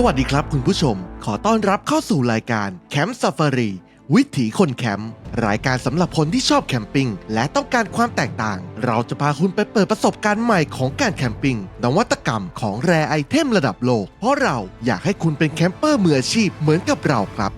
สวัสดีครับคุณผู้ชม ขอต้อนรับเข้าสู่รายการแคมป์ซ f ฟ r รีวิถีคนแคมป์รายการสำหรับคนที่ชอบแคมปิ้งและต้องการความแตกต่าง เราจะพาคุณไปเปิดประสบการณ์ใหม่ของการแคมปิ้งนวัตกรรมของแรไอเทมระดับโลก เพราะเราอยากให้คุณเป็นแคมเปอร์มืออาชีพเหมือนกับเราครับ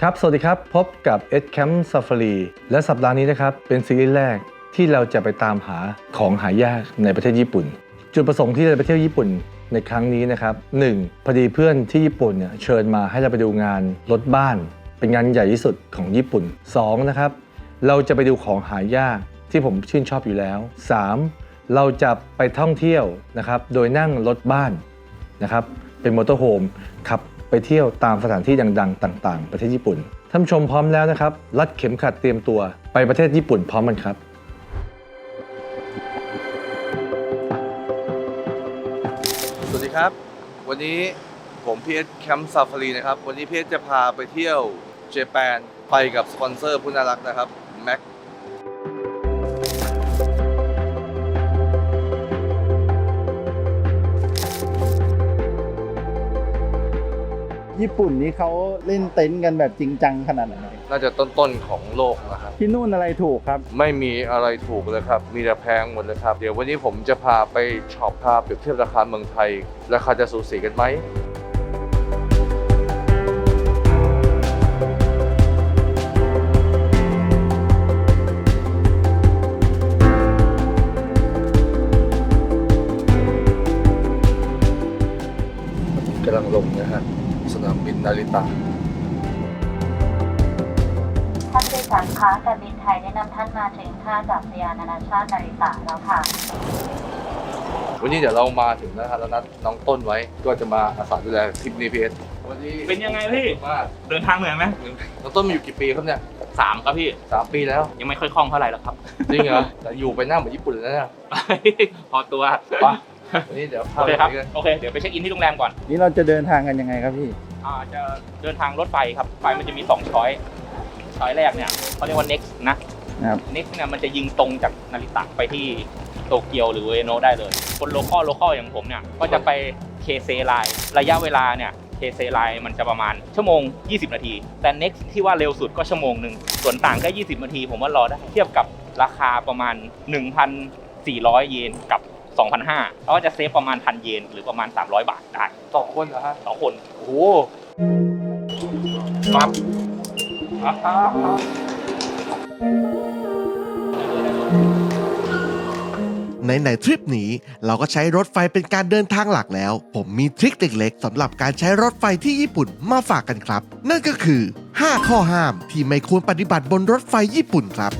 ครับ สวัสดีครับพบกับ Ed Camp Safari และสัปดาห์นี้นะครับ เป็นซีรีส์แรกที่เราจะไปตามหาของหายากในประเทศญี่ปุ่น จุดประสงค์ที่เราไปเที่ยวญี่ปุ่น ในครั้งนี้นะครับ 1. พอดีเพื่อนที่ญี่ปุ่นเนี่ยเชิญมาให้เราไปดูงานรถบ้าน เป็นงานใหญ่ที่สุดของญี่ปุ่น 2. นะครับเราจะไปดูของหายากที่ผมชื่นชอบอยู่แล้ว 3. เราจะไปท่องเที่ยวนะครับโดยนั่งรถบ้านนะครับเป็นมอเตอร์โฮมขับไปเที่ยวตามสถานที่ดังๆ ต่าง ๆ ประเทศญี่ปุ่นท่านชมพร้อมแล้วนะครับรัดเข็มขัดเตรียมตัวไปประเทศญี่ปุ่นพร้อมกันครับ ครับ วันนี้ผมพีเอสแคมป์ซาฟารีนะครับ วันนี้พีเอสจะพาไปเที่ยวเจแปนไปกับสปอนเซอร์ผู้น่ารักนะครับแม็กญี่ปุ่นนี้เขาเล่นเต็นท์กันแบบจริงจังขนาดไหน น่าจะต้นๆของโลกนะครับ ที่นู่นอะไรถูกครับ ไม่มีอะไรถูกเลยครับ มีแต่แพงหมดเลยครับ เดี๋ยววันนี้ผมจะพาไปช็อปพาเปรียบเทียบราคาเมืองไทย ราคาจะสูสีกันไหมกำลังลงนะฮะสนามบินนาริตะ สารคะการบินไทยได้นำท่านมาถึงท่าอากาศยานนานาชาตินาริตะแล้วค่ะ วันนี้เดี๋ยวเรามาถึงนะครับแล้วนัดน้องต้นไว้ก็จะมาอาสาดูแลทริปนี้พีเอสวันนี้เป็นยังไงพี่ มากเดินทางเหนื่อยไหมน้องต้นมาอยู่กี่ปีครับเนี่ยสามครับพี่ สามปีแล้ว ยังไม่ค่อยคล่องเท่าไหร่หรอกครับ จริงเหรอแต่อยู่ไปหน้าเหมือนญี่ปุ่นเลยนะเนี่ยพอตัวไปวันนี้เดี๋ยวพาโอไปเคครับ กันโอเค เดี๋ยวไปเช็คอินที่โรงแรมก่อนนี่เราจะเดินทางกันยังไงครับพี่ อ่าจะเดินทางรถไฟครับ ไฟมันจะมี2ช้อย ช้อยแรกเนี่ยเขาเรียกว่า next นะครับ next เนี่ยมันจะยิงตรงจากนาริตะไปที่โตเกียวหรือเอโนะได้เลย คนโลคอลโลคอลอย่างผมเนี่ยก็จะไปเคเซไลน์ระยะเวลาเนี่ยเคเซไลน์มันจะประมาณชั่วโมง 20 นาที แต่ next ที่ว่าเร็วสุดก็ชั่วโมงหนึ่งส่วนต่างแค่20 นาที ผมว่ารอได้เทียบกับราคาประมาณ 1,400 เยนกับ 2,500เขาก็จะเซฟประมาณพันเยนหรือประมาณ 300 บาทได้สองคนเหรอฮะต่อคน โอ้โหครับอ่าฮะ ในไหนทริปนี้เราก็ใช้รถไฟเป็นการเดินทางหลักแล้ว ผมมีทริคเล็กๆสำหรับการใช้รถไฟที่ญี่ปุ่นมาฝากกันครับ นั่นก็คือ 5 ข้อห้ามที่ไม่ควรปฏิบัติบนรถไฟญี่ปุ่นครับ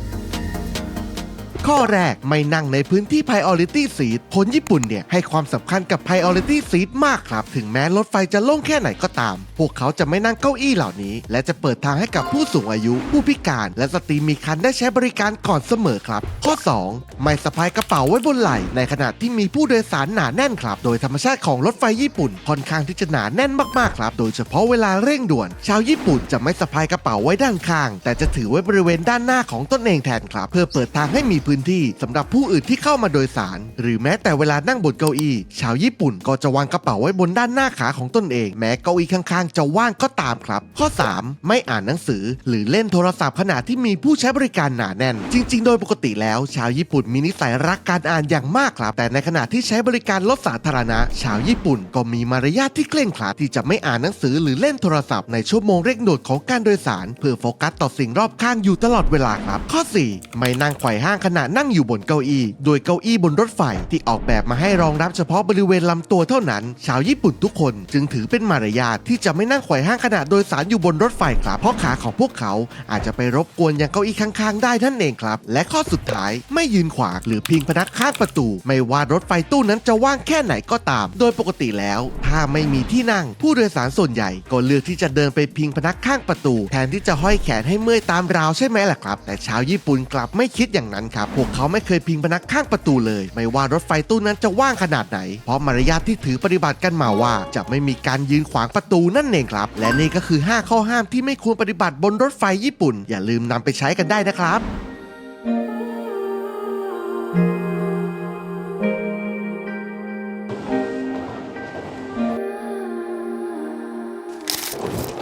ข้อแรกไม่นั่งในพื้นที่ priority seat คนญี่ปุ่นเนี่ยให้ความสำคัญกับ priority seat มากครับ ถึงแม้รถไฟจะโล่งแค่ไหนก็ตาม พวกเขาจะไม่นั่งเก้าอี้เหล่านี้ และจะเปิดทางให้กับผู้สูงอายุ ผู้พิการ และสตรีมีครรภ์ได้ใช้บริการก่อนเสมอครับ ข้อ 2 ไม่สะพายกระเป๋าไว้บนไหล่ในขณะที่มีผู้โดยสารหนาแน่นครับ โดยธรรมชาติของรถไฟญี่ปุ่นค่อนข้างที่จะหนาแน่นมากๆครับ โดยเฉพาะเวลาเร่งด่วน ชาวญี่ปุ่นจะไม่สะพายกระเป๋าไว้ด้านข้าง แต่จะถือไว้บริเวณด้านหน้าของตนเองแทนครับ เพื่อเปิดทางให้มีพื้นที่สำหรับผู้อื่นที่เข้ามาโดยสาร หรือแม้แต่เวลานั่งบนเก้าอี้ ชาวญี่ปุ่นก็จะวางกระเป๋าไว้บนด้านหน้าขาของตนเอง แม้เก้าอี้ข้างๆ จะว่างก็ตามครับ ข้อ 3 ไม่อ่านหนังสือ หรือเล่นโทรศัพท์ขณะที่มีผู้ใช้บริการหนาแน่น จริง ๆ โดยปกติแล้ว ชาวญี่ปุ่นมีนิสัยรักการอ่านอย่างมากครับ แต่ในขณะที่ใช้บริการรถสาธารณะ ชาวญี่ปุ่นก็มีมารยาทที่เคร่งครัดที่จะไม่อ่านหนังสือหรือเล่นโทรศัพท์ในชั่วโมงเร่งด่วนของการโดยสาร เพื่อโฟกัสต่อสิ่งรอบข้างอยู่ตลอดเวลาครับ ข้อ 4 ไม่นั่งไขว่ห้างขณะนั่งอยู่บนเก้าอี้ โดยเก้าอี้บนรถไฟที่ออกแบบมาให้รองรับเฉพาะบริเวณลำตัวเท่านั้น ชาวญี่ปุ่นทุกคนจึงถือเป็นมารยาทที่จะไม่นั่งไขว่ห้างขณะโดยสารอยู่บนรถไฟครับเพราะขาของพวกเขา อาจจะไปรบกวนยังเก้าอี้ข้างๆ ได้นั่นเองครับ และข้อสุดท้ายไม่ยืนขวางหรือพิงพนักข้างประตู ไม่ว่ารถไฟตู้นั้นจะว่างแค่ไหนก็ตาม โดยปกติแล้ว ถ้าไม่มีที่นั่ง ผู้โดยสารส่วนใหญ่ก็เลือกที่จะเดินไปพิงพนักข้างประตู แทนที่จะห้อยแขนให้เมื่อยตามราวใช่ไหมล่ะครับ แต่ชาวญี่ปุ่นกลับไม่คิดอย่างนั้นครับพวกเขาไม่เคยพิงพนักข้างประตูเลย ไม่ว่ารถไฟตู้นั้นจะว่างขนาดไหน เพราะมารยาทที่ถือปฏิบัติกันมาว่า จะไม่มีการยืนขวางประตูนั่นเองครับ และนี่ก็คือ 5 ข้อห้ามที่ไม่ควรปฏิบัติบนรถไฟญี่ปุ่น อย่าลืมนำไปใช้กันได้นะครับ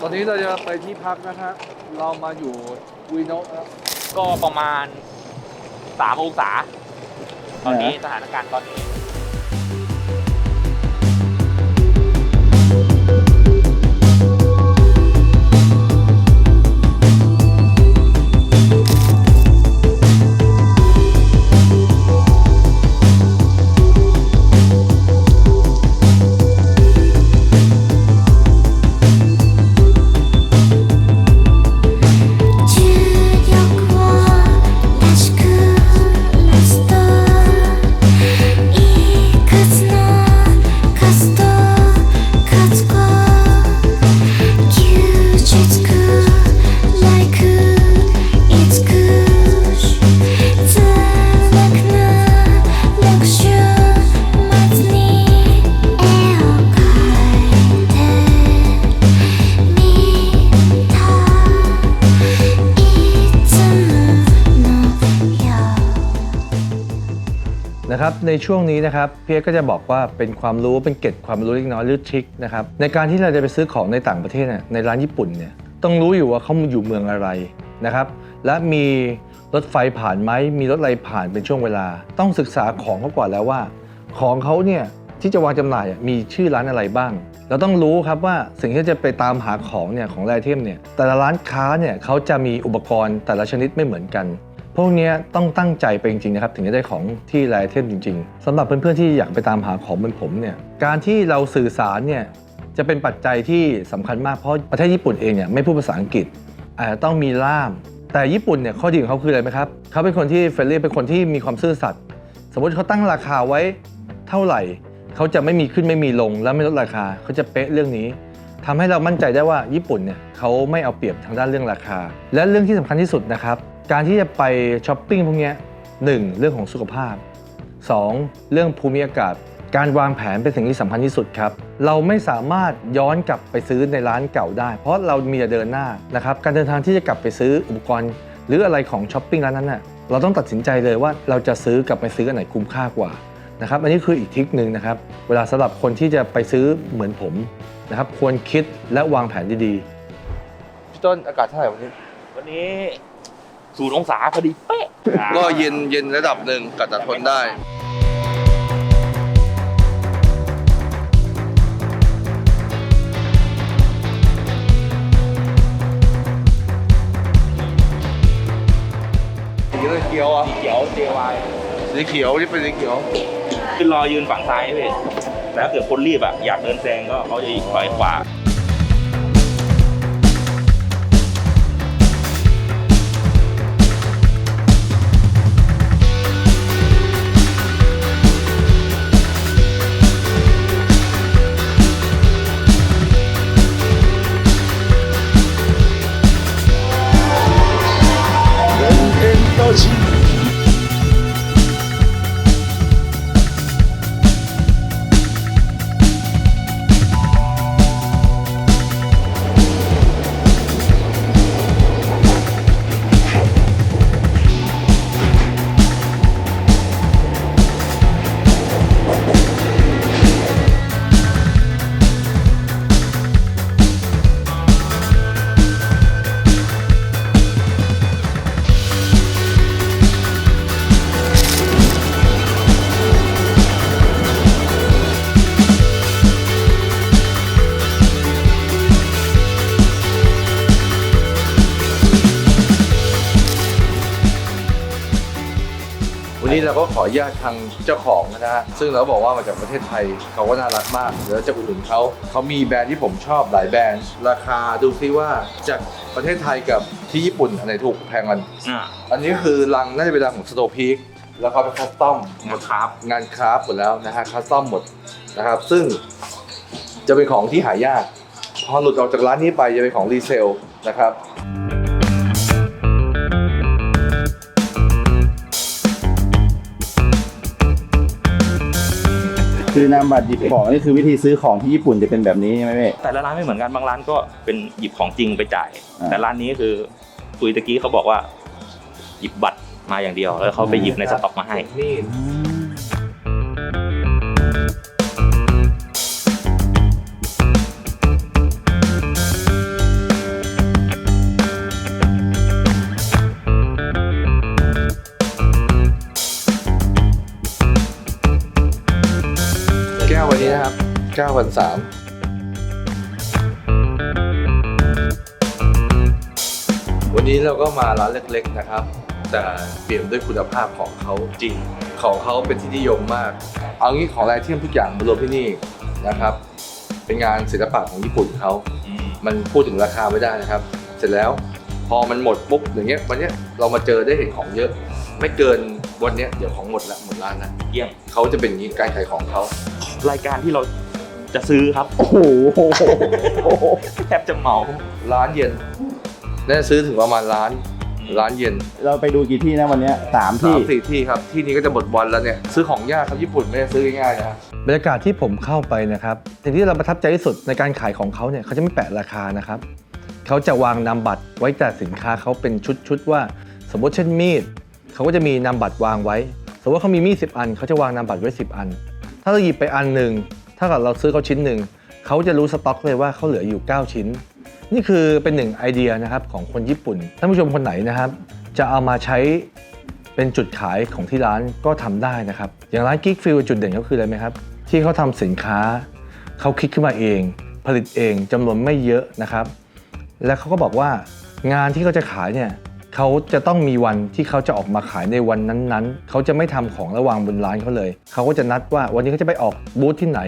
ตอนนี้เราจะไปที่พักนะฮะ เรามาอยู่วีโนะก็ประมาณ 3 องศา ตอนนี้สถานการณ์ตอนนี้ ในช่วงนี้นะครับเพี่เอ็กซ์ก็จะบอกว่าเป็นความรู้เป็นเก็ดความรู้เล็กน้อยหรือทริคนะครับในการที่เราจะไปซื้อของในต่างประเทศเนี่ยในร้านญี่ปุ่นเนี่ยต้องรู้อยู่ว่าเขาอยู่เมืองอะไรนะครับและมีรถไฟผ่านไหมมีรถอะไรผ่านเป็นช่วงเวลา ต้องศึกษาของเขาก่อนแล้วว่า ของเขาเนี่ยที่จะวางจำหน่ายมีชื่อร้านอะไรบ้าง เราต้องรู้ครับว่าสิ่งที่จะไปตามหาของเนี่ยของไอเทมเนี่ยแต่ละร้านค้าเนี่ยเขาจะมีอุปกรณ์แต่ละชนิดไม่เหมือนกัน พวกนี้ต้องตั้งใจไปจริงๆนะครับถึงจะได้ของที่ไอเทมจริง ๆสำหรับเพื่อนๆที่อยากไปตามหาของเหมือนผมเนี่ยการที่เราสื่อสารเนี่ยจะเป็นปัจจัยที่สำคัญมากเพราะประเทศญี่ปุ่นเองเนี่ยไม่พูดภาษาอังกฤษอาจจะต้องมีล่าม แต่ญี่ปุ่นเนี่ยข้อดีของเขาคืออะไรไหมครับเขาเป็นคนที่เฟรนลี่เป็นคนที่มีความซื่อสัตย์สมมติเขาตั้งราคาไว้เท่าไหร่เขาจะไม่มีขึ้นไม่มีลง และไม่ลดราคาเขาจะเป๊ะเรื่องนี้ทำให้เรามั่นใจได้ว่าญี่ปุ่นเนี่ยเขาไม่เอาเปรียบทางด้านเรื่องราคา และเรื่องที่สำคัญที่สุดนะครับ การที่จะไปช้อปปิ้งพวกเนี้ยหนึ่งเรื่องของสุขภาพ 2. เรื่องภูมิอากาศ การวางแผนเป็นสิ่งที่สำคัญที่สุดครับ เราไม่สามารถย้อนกลับไปซื้อในร้านเก่าได้ เพราะเรามีแต่เดินหน้านะครับการเดินทางที่จะกลับไปซื้ออุปกรณ์ หรืออะไรของช้อปปิ้งร้านนั้นน่ะเราต้องตัดสินใจเลยว่าเราจะซื้อกลับไปซื้ออันไหนคุ้มค่ากว่านะครับอันนี้คืออีกทริคหนึ่งนะครับ เวลาสำหรับคนที่จะไปซื้อเหมือนผมนะครับ ควรคิดและวางแผนดีๆพี่ต้นอากาศเท่าไหร่วันนี้ วันนี้ ศูนย์องศาพอดีเป๊ะก็เย็นเย็นระดับหนึ่งกัดจะทนได้สีอะไรเขียวอะสีเขียว JY สีเขียวนี่เป็นสีเขียวขึ้นรอยืนฝั่งซ้ายพี่แต่ถ้าเกิดคนรีบอะอยากเดินแซงก็เขาจะถอยขวา วันนี้เราก็ขออนุญาตทางเจ้าของนะฮะซึ่งเราบอกว่ามาจากประเทศไทยเขาก็น่ารักมากเดี๋ยวเราจะอุดหนุนเขาเขามีแบรนด์ที่ผมชอบหลายแบรนด์ ราคาดูซิว่าจากประเทศไทยกับที่ญี่ปุ่นอันไหนถูกแพงกันอ่าอันนี้คือรังน่าจะเป็นรังของสโตพีคแล้วเขาเป็นคัสตอมงานคราฟงานคราฟต์หมดแล้วนะฮะคัสตอมหมดนะครับ ซึ่งจะเป็นของที่หายาก พอหลุดออกจากร้านนี้ไปจะเป็นของรีเซลนะครับ อนามบัตรหยิบของนี่คือวิธีซื้อของที่ญี่ปุ่นจะเป็นแบบนี้ใช่ไหมพี่แต่ละร้านไม่เหมือนกันบางร้านก็เป็นหยิบของจริงไปจ่าย อ่า แต่ร้านนี้คือคุยตะกี้เขาบอกว่า หยิบบัตรมาอย่างเดียว แล้วเขาไปหยิบในสต็อกมาให้「9,003วันนี้เราก็มาร้านเล็กๆนะครับ แต่เปลี่ยนด้วยคุณภาพของเขาจริง ของเขาเป็นที่นิยมมาก เอางี้ของอะไรที่ทุกอย่างมารวมที่นี่นะครับ เป็นงานศิลปะของญี่ปุ่นเขา มันพูดถึงราคาไม่ได้นะครับ เสร็จแล้วพอมันหมดปุ๊บอย่างเงี้ยวันเนี้ยเรามาเจอได้เห็นของเยอะ ไม่เกินวันเนี้ยเดี๋ยวของหมดละหมดร้านนะเยี่ยมเขาจะเป็นอย่างนี้การขายของเขารายการที่เรา จะซื้อครับ โอ้โหแทบจะเหมาร้านเย็นน่าจะซื้อถึงประมาณร้านร้านเย็นเราไปดูกี่ที่นะวันเนี้ยสามสาที่มสี่ที่ครับ ที่นี้ก็จะหมดวันแล้วเนี่ย ซื้อของยากครับญี่ปุ่นไม่ได้ซื้อง่ายๆนะบรรยากาศที่ผมเข้าไปนะครับสิ่งที่เราประทับใจที่สุดในการขายของเขาเนี่ยเขาจะไม่แปะราคานะครับเขาจะวางนามบัตรไว้แต่สินค้าเขาเป็นชุดๆว่า สมมติเช่นมีดเขาก็จะมีนามบัตรวางไว้ สมมติว่าเขามีมีด10 อันเขาจะวางนามบัตรไว้ 10 อัน ถ้าเราหยิบไปอันหนึ่ง ถ้าเกิดเราซื้อเขาชิ้นหนึ่งเขาจะรู้สต็อกเลยว่าเขาเหลืออยู่ 9 ชิ้น นี่คือเป็นหนึ่งไอเดียนะครับของคนญี่ปุ่นท่านผู้ชมคนไหนนะครับ จะเอามาใช้เป็นจุดขายของที่ร้านก็ทำได้นะครับ อย่างร้าน Geek f i e l จุดเด่นก็คืออะไรไหมครับ ที่เขาทำสินค้าเขาคิดขึ้นมาเอง ผลิตเองจำนวนไม่เยอะนะครับ และเขาก็บอกว่างานที่เขาจะขายเนี่ย เขาจะต้องมีวันที่เขาจะออกมาขายในวันนั้นๆ เขาจะไม่ทำของระวางบนร้านเขาเลย เขาก็จะนัดว่าวันนี้เขาจะไปออกบูธที่ไหน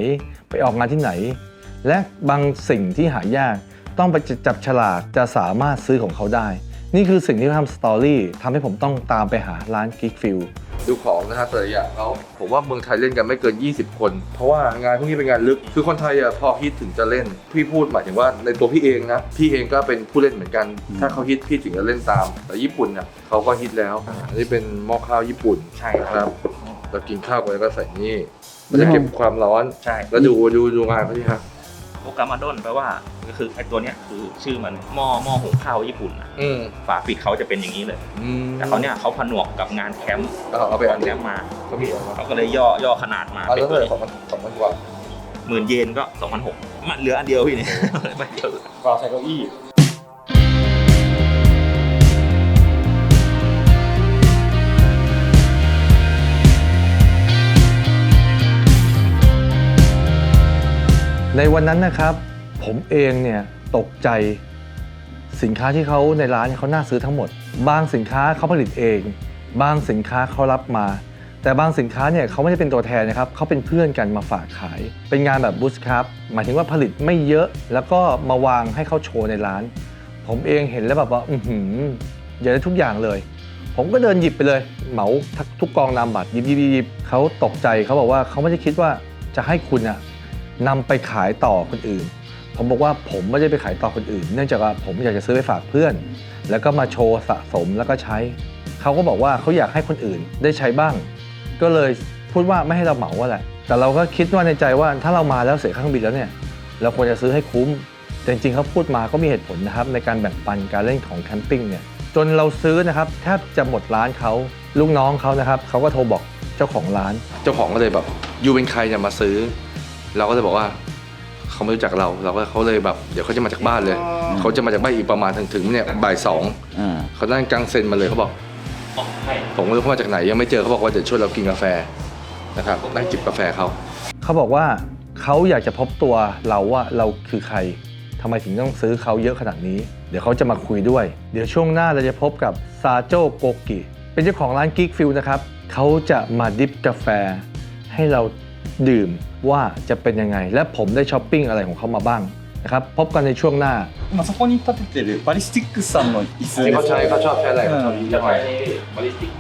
ไปออกงานที่ไหน และบางสิ่งที่หายาก ต้องไปจับฉลากจะสามารถซื้อของเขาได้ นี่คือสิ่งที่ทำสตอรี่ทำให้ผมต้องตามไปหาร้าน Geek f i e l ดูของนะฮะแต่ละอย่างเขาผมว่าเมืองไทยเล่นกันไม่เกิน 20 คน เพราะว่างานพวกนี้เป็นงานลึก คือคนไทยอะพอฮิตถึงจะเล่น พี่พูดหมายถึงว่าในตัวพี่เองนะ พี่เองก็เป็นผู้เล่นเหมือนกัน ถ้าเขาฮิตพี่ถึงจะเล่นตาม แต่ญี่ปุ่นเนี่ยเขาก็ฮิตแล้วอันนี้เป็นหม้อข้าวญี่ปุ่นใช่นะคครับรับ เรากินข้าวไปแล้วก็ใส่นี่มันจะเก็บความร้อน ใช่ แล้วดูดูดูงานเขาที่ครับ โอกามาดอนแปลว่าก็คือไอ้ตัวเนี้ยคือชื่อมันหม้อหม้อหุงข้าวญี่ปุ่นนะอืมฝาปิดเขาจะเป็นอย่างนี้เลย อืมแต่เขาเนี่ยเขาผนวกกับงานแคมป์เอาเอาไปอันแคเนี้ยมป์มาเขามีอะไรบ้างเขาก็เลยย่อย่อขนาดมาอันเป็นั้นนตัวเลยนี้สองพันสองพันกว่าหมื่นเยนก็2 0 0 6มันเหลืออันเดียวพี่เนี่ย ไม่เยอะก็ใช้เก้าอี้ ในวันนั้นนะครับ ผมเองเนี่ยตกใจสินค้าที่เขาในร้านเขาน่าซื้อทั้งหมด บางสินค้าเขาผลิตเอง บางสินค้าเขารับมา แต่บางสินค้าเนี่ยเขาไม่ได้เป็นตัวแทนนะครับเขาเป็นเพื่อนกันมาฝากขาย เป็นงานแบบบูสครับหมายถึงว่าผลิตไม่เยอะแล้วก็มาวางให้เขาโชว์ในร้าน ผมเองเห็นแล้วแบบว่าอือหืออยากได้ทุกอย่างเลย ผมก็เดินหยิบไปเลย เหมาทุกกองนามบัตรหยิบหยิบหยิบหยิบเขาตกใจเขาบอกว่าเขาไม่ได้คิดว่าจะให้คุณอะ นำไปขายต่อคนอื่น ผมบอกว่าผมไม่ได้ไปขายต่อคนอื่น เนื่องจากว่าผมอยากจะซื้อไปฝากเพื่อน แล้วก็มาโชว์สะสมแล้วก็ใช้ เขาก็บอกว่าเขาอยากให้คนอื่นได้ใช้บ้าง ก็เลยพูดว่าไม่ให้เราเหมาว่าแหละ แต่เราก็คิดว่าในใจว่าถ้าเรามาแล้วเสียค่าเครื่องบินแล้วเนี่ย เราควรจะซื้อให้คุ้ม แต่จริงๆเขาพูดมาก็มีเหตุผลนะครับในการแบ่งปันการเล่นของแคมปิ้งเนี่ย จนเราซื้อนะครับแทบจะหมดร้านเขาลูกน้องเขานะครับเขาก็โทรบอกเจ้าของร้าน เจ้าของก็เลยแบบยูเป็นใครเนี่ยมาซื้อ เราก็เลยบอกว่าเขาไม่รู้จักเราเราก็เขาเลยแบบเดี๋ยวเขาจะมาจากบ้านเลย เขาจะมาจากบ้านอีกประมาณถึงถึงเนี่ยบ่ายสองอ่าเขานั่งกลางเซ็นมาเลยเขาบอก ผมไม่รู้เขามาจากไหนยังไม่เจอเขาบอกว่าจะชวนเรากินกาแฟนะครับนั่งจิบกาแฟเขาเขาบอกว่าเขาอยากจะพบตัวเราว่าเราคือใครทำไมถึงต้องซื้อเขาเยอะขนาดนี้ เดี๋ยวเขาจะมาคุยด้วย เดี๋ยวช่วงหน้าเราจะพบกับซาโจโกกิเป็นเจ้าของร้าน Geek f i e l นะครับเขาจะมาดิฟกาแฟ ให้เรา ดื่มว่าจะเป็นยังไง และผมได้ช้อปปิ้งอะไรของเขามาบ้างนะครับพบกันในช่วงหน้า 今そこに立ててるバリスティックスさんの椅子 ที่เขาใช้เขาชอบใช้อะไรเขาชอบ จะไปบริสติก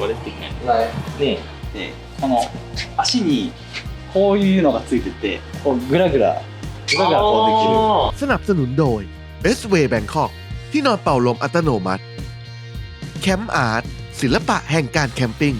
บริสติกเนี่ย อะไร นี่ でこの足にこういうのがついててこうグラグラグラグラこうできる สนับสนุนโดย Best Way Bangkok ที่นอนเป่าลมอัตโนมัติ แคมป์อาร์ตศิลปะแห่งการแคมปิ้ง